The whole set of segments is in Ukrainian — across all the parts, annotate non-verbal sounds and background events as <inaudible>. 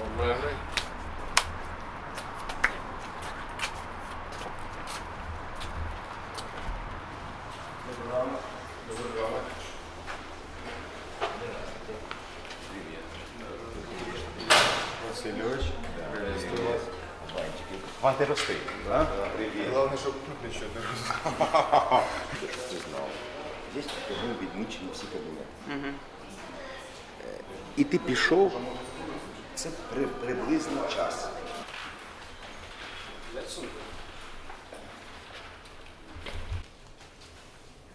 в мене. Доброго ранку. Доброго ранку. Васильович, приветствую вас. Хватит рости. Да? <laughs> Привет. Главное, чтобы тут ничего не узнал. Здесь, как мы, відмічені всі кабінети. І ти пішов це при, приблизно час.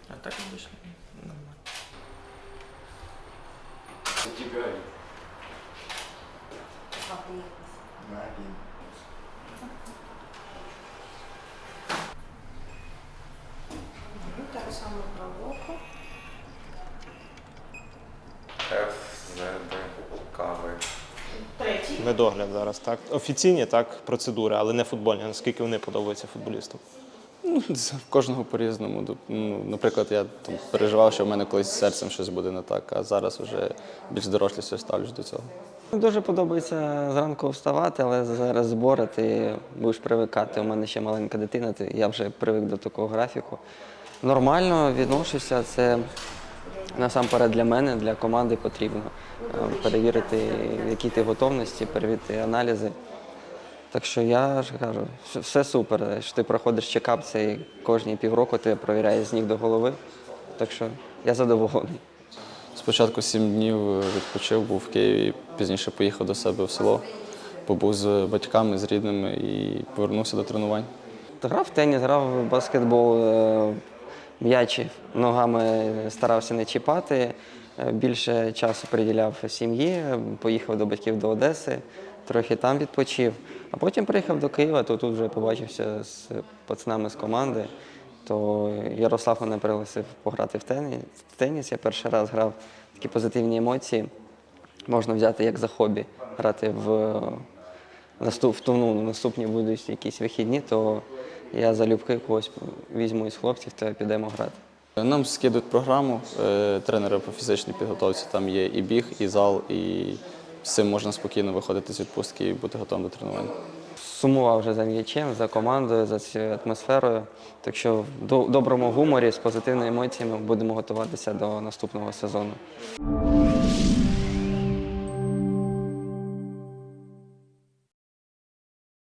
А так обычно нормально. Так само правоку. Ф, З, Д, К, В. Третій. Медогляд зараз, так. Офіційні так, процедури, але не футбольні, наскільки вони подобаються футболістам. Ну, це кожного по-різному. Ну, наприклад, я там переживав, що в мене колись з серцем щось буде не так, а зараз вже більш доросліше ставлюсь до цього. Дуже подобається зранку вставати, але зараз збори ти будеш привикати. У мене ще маленька дитина, ти- я вже привик до такого графіку. Нормально відношуся, це насамперед для мене, для команди потрібно е, перевірити, в якій ти готовності, перевірити аналізи. Так що я ж кажу, все супер. Що ти проходиш чекап, це кожні півроку тебе провіряє з ніг до голови. Так що я задоволений. Спочатку сім днів відпочив, був в Києві, пізніше поїхав до себе в село, побув з батьками, з рідними і повернувся до тренувань. Грав в теніс, грав в баскетбол, м'ячі ногами старався не чіпати. Е, Більше часу приділяв сім'ї, поїхав до батьків до Одеси, трохи там відпочив. А потім приїхав до Києва, то тут вже побачився з пацанами з команди. То Ярослав мене пригласив пограти в теніс. В теніс я перший раз грав такі позитивні емоції. Можна взяти як за хобі, грати в наступ, в ну, наступні будуть якісь вихідні, то я залюбки когось візьму із хлопців та підемо грати. Нам скидують програму е, тренери по фізичній підготовці. Там є і біг, і зал, і з цим можна спокійно виходити з відпустки і бути готовим до тренувань. Сумував вже за м'ячем, за командою, за цією атмосферою. Так що в до- доброму гуморі з позитивними емоціями будемо готуватися до наступного сезону.